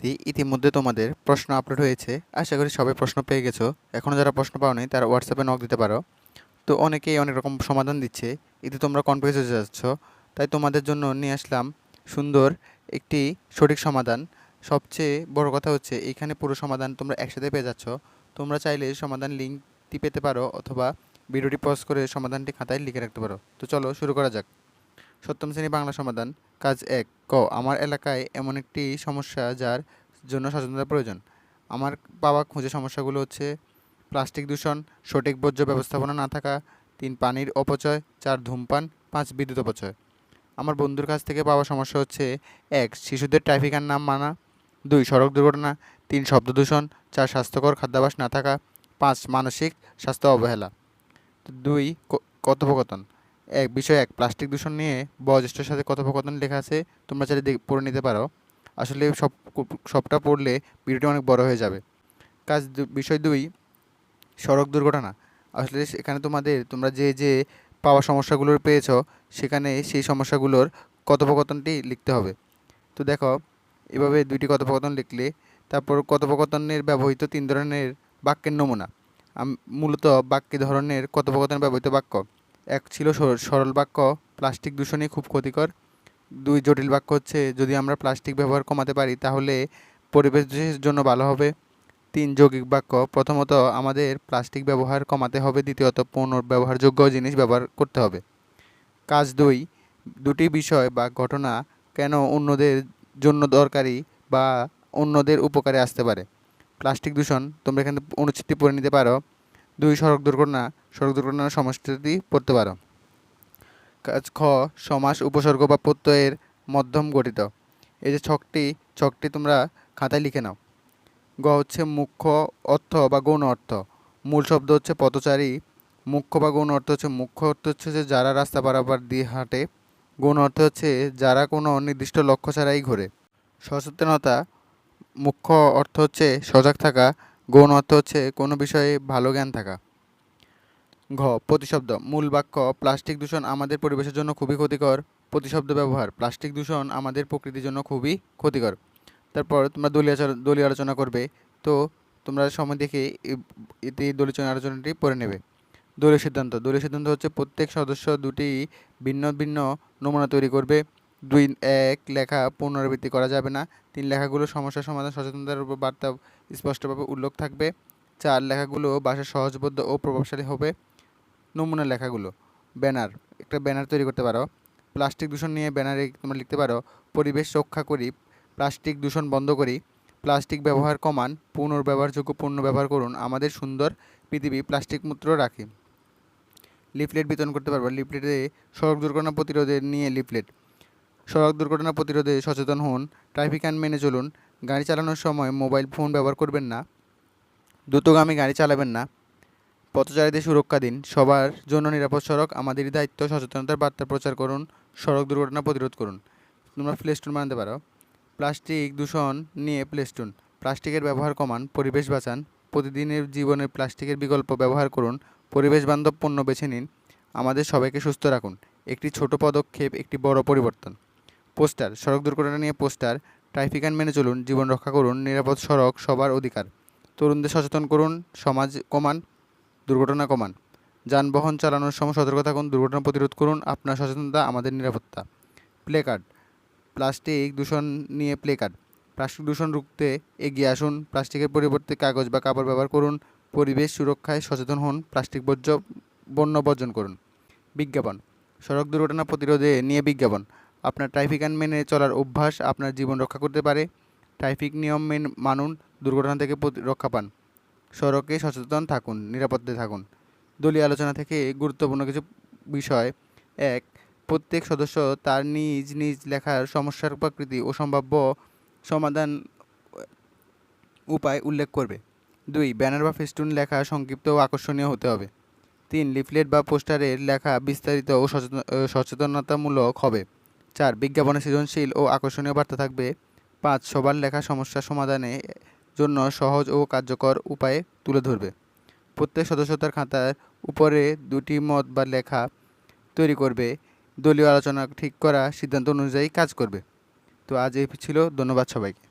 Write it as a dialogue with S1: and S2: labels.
S1: দি ইতিমধ্যে তোমাদের প্রশ্ন আপলোড হয়েছে। আশা করি সবাই প্রশ্ন পেয়ে গেছো। এখনও যারা প্রশ্ন পাওনি, তারা হোয়াটসঅ্যাপে নক দিতে পারো। তো অনেকেই অনেক রকম সমাধান দিচ্ছে। এতে তোমরা কনফিউজ হয়ে যাচ্ছ। তাই তোমাদের জন্য নিয়ে আসলাম সুন্দর একটি সঠিক সমাধান। সবচেয়ে বড় কথা হচ্ছে, এখানে পুরো সমাধান তোমরা একসাথে পেয়ে যাচ্ছ। তোমরা চাইলে সমাধান লিঙ্কটি পেতে পারো অথবা ভিডিওটি পজ করে সমাধানটি খাতায় লিখে রাখতে পারো। তো চলো শুরু করা যাক। সপ্তম শ্রেণি বাংলা সমাধান, কাজ এক। ক, আমার এলাকায় এমন একটি সমস্যা যার জন্য সচেতনতা প্রয়োজন। আমার পাওয়া খুঁজে সমস্যাগুলো হচ্ছে প্লাস্টিক দূষণ, সঠিক বর্জ্য ব্যবস্থাপনা না থাকা, তিন, পানির অপচয়, চার, ধূমপান, পাঁচ, বিদ্যুৎ অপচয়। আমার বন্ধুর কাছ থেকে পাওয়া সমস্যা হচ্ছে, এক, শিশুদের ট্রাফিকের নাম মানা, দুই, সড়ক দুর্ঘটনা, তিন, শব্দ দূষণ, চার, স্বাস্থ্যকর খাদ্যাভ্যাস না থাকা, পাঁচ, মানসিক স্বাস্থ্য অবহেলা। দুই কথোপকথন এক বিষয়, এক প্লাস্টিক দূষণ নিয়ে বয়োজ্যেষ্ঠের সাথে কথোপকথন লেখা আছে, তোমরা চাইলে পড়ে নিতে পারো। আসলে সব সবটা পড়লে ভিডিওটি অনেক বড় হয়ে যাবে। কাজ বিষয় দুই, সড়ক দুর্ঘটনা। আসলে এখানে তোমাদের, তোমরা যে যে পাওয়া সমস্যাগুলোর পেয়েছ, সেখানে সেই সমস্যাগুলোর কথোপকথনটি লিখতে হবে। তো দেখো, এভাবে দুইটি কথোপকথন লিখলে, তারপর কথোপকথনের ব্যবহৃত তিন ধরনের বাক্যের নমুনা। মূলত বাক্য ধরনের কথোপকথনে ব্যবহৃত বাক্য। এক ছিল সর- সরল বাক্য, প্লাস্টিক দূষণই খুব ক্ষতিকর। দুই জটিল বাক্য হচ্ছে, যদি আমরা প্লাস্টিক ব্যবহার কমাতে পারি, তাহলে পরিবেশের জন্য ভালো হবে। তিন যৌগিক বাক্য, প্রথমত আমাদের প্লাস্টিক ব্যবহার কমাতে হবে, দ্বিতীয়ত পুনর্ব্যবহারযোগ্য জিনিস ব্যবহার করতে হবে। কাজ দুই, দুটি বিষয় বা ঘটনা কেন অন্যদের জন্য দরকারি বা অন্যদের উপকারে আসতে পারে? প্লাস্টিক দূষণ, তোমরা এখানে অনুচ্ছেদটি পড়ে নিতে পারো। দুই সড়ক দুর্ঘটনা, সড়ক দুর্ঘটনার সমষ্টিটি পড়তে পারো। কাজ খ, সমাস, উপসর্গ বা প্রত্যয়ের মধ্যম গঠিত। এই যে ছকটি ছকটি তোমরা খাতায় লিখে নাও। গ হচ্ছে মুখ্য অর্থ বা গৌণ অর্থ। মূল শব্দ হচ্ছে পথচারী। মুখ্য বা গৌণ অর্থ হচ্ছে মুখ্য অর্থ হচ্ছে যে যারা রাস্তা পারাপার দিয়ে হাঁটে। গৌণ অর্থ হচ্ছে যারা কোনো নির্দিষ্ট লক্ষ্য ছাড়াই ঘোরে। সচেতনতা, মুখ্য অর্থ হচ্ছে সজাগ থাকা গৌণ অর্থ হচ্ছে কোনো বিষয়ে ভালো জ্ঞান থাকা। ঘ, প্রতিশব্দ। মূল বাক্য, প্লাস্টিক দূষণ আমাদের পরিবেশের জন্য খুবই ক্ষতিকর। প্রতিশব্দ ব্যবহার, প্লাস্টিক দূষণ আমাদের প্রকৃতির জন্য খুবই ক্ষতিকর। তারপর তোমরা দলীয় দলীয় আলোচনা করবে। তো তোমরা সময় দেখে এতে দলীয় আলোচনাটি পড়ে নেবে। দলীয় সিদ্ধান্ত। দলীয় সিদ্ধান্ত হচ্ছে প্রত্যেক সদস্য দুটি ভিন্ন ভিন্ন নমুনা তৈরি করবে। দুই এক লেখা পুনরাবৃত্তি করা যাবে না। তিন লেখাগুলো সমস্যা সমাধান, সচেতনতার উপর বার্তা স্পষ্টভাবে উল্লেখ থাকবে। চার লেখাগুলো ভাষা সহজবোধ্য ও প্রভাবশালী হবে। নমুনা লেখাগুলো। ব্যানার। একটা ব্যানার তৈরি করতে পারো। প্লাস্টিক দূষণ নিয়ে ব্যানারে তোমরা লিখতে পারো, পরিবেশ রক্ষা করি, প্লাস্টিক দূষণ বন্ধ করি, প্লাস্টিক ব্যবহার কমান, পুনর্ব্যবহারযোগ্য পণ্য ব্যবহার করুন, আমাদের সুন্দর পৃথিবী প্লাস্টিক মুক্ত রাখি। লিফলেট বিতরণ করতে পারব। লিফলেটে সড়ক দুর্ঘটনা প্রতিরোধে নিয়ে লিফলেট। সড়ক দুর্ঘটনা প্রতিরোধে সচেতন হন। ট্রাফিক আইন মেনে চলুন। গাড়ি চালানোর সময় মোবাইল ফোন ব্যবহার করবেন না। দ্রুতগামী গাড়ি চালাবেন না। পথচারীদের সুরক্ষা দিন। সবার জন্য নিরাপদ সড়ক। আমাদেরই দায়িত্ব সচেতনতার বার্তা প্রচার করুন। সড়ক দুর্ঘটনা প্রতিরোধ করুন। তোমরা প্লেস্টুন বানাতে পারো। প্লাস্টিক দূষণ নিয়ে প্লে স্টোন প্লাস্টিকের ব্যবহার কমান। পরিবেশ বাঁচান। প্রতিদিনের জীবনে প্লাস্টিকের বিকল্প ব্যবহার করুন। পরিবেশ বান্ধব পণ্য বেছে নিন। আমাদের সবাইকে সুস্থ রাখুন। একটি ছোট পদক্ষেপ, একটি বড় পরিবর্তন। পোস্টার, সড়ক দুর্ঘটনা নিয়ে পোস্টার, ট্রাফিক আইন মেনে চলুন, জীবন রক্ষা করুন, নিরাপদ সড়ক সবার অধিকার। তরুণদের সচেতন করুন, সমাজ কমান, দুর্ঘটনা কমান। যানবাহন চালানোর সময় সতর্ক থাকুন, দুর্ঘটনা প্রতিরোধ করুন, আপনার সচেতনতা, আমাদের নিরাপত্তা। প্লে কার্ড, প্লাস্টিক দূষণ নিয়ে প্লে কার্ড, প্লাস্টিক দূষণ রুখতে এগিয়ে আসুন, প্লাস্টিকের পরিবর্তে কাগজ বা কাপড় ব্যবহার করুন, পরিবেশ সুরক্ষায় সচেতন হন, প্লাস্টিক বর্জ্য, বন্য বর্জন করুন। বিজ্ঞাপন, সড়ক দুর্ঘটনা প্রতিরোধে নিয়ে বিজ্ঞাপন আপনার ট্রাফিক আইন মেনে চলার অভ্যাস আপনার জীবন রক্ষা করতে পারে। ট্রাফিক নিয়ম মেন মানুন, দুর্ঘটনা থেকে রক্ষা পান। সড়কে সচেতন থাকুন নিরাপদে থাকুন। দলীয় আলোচনা থেকে গুরুত্বপূর্ণ কিছু বিষয়। এক, প্রত্যেক সদস্য তার নিজ নিজ লেখার সমস্যার প্রকৃতি ও সম্ভাব্য সমাধান উপায় উল্লেখ করবে। দুই, ব্যানার বা ফেস্টুন লেখা সংক্ষিপ্ত ও আকর্ষণীয় হতে হবে। তিন, লিফলেট বা পোস্টারের লেখা বিস্তারিত ও সচেতন- সচেতনতামূলক হবে। চার, বিজ্ঞাপনে সৃজনশীল ও আকর্ষণীয় বার্তা থাকবে। পাঁচ, সবার লেখা সমস্যা সমাধানে জন্য সহজ ও কার্যকর উপায়ে তুলে ধরবে। প্রত্যেক সদস্যতার খাতার উপরে দুটি মত বা লেখা তৈরি করবে। দলীয় আলোচনা ঠিক করা সিদ্ধান্ত অনুযায়ী কাজ করবে। তো আজ এই ছিল, ধন্যবাদ সবাইকে।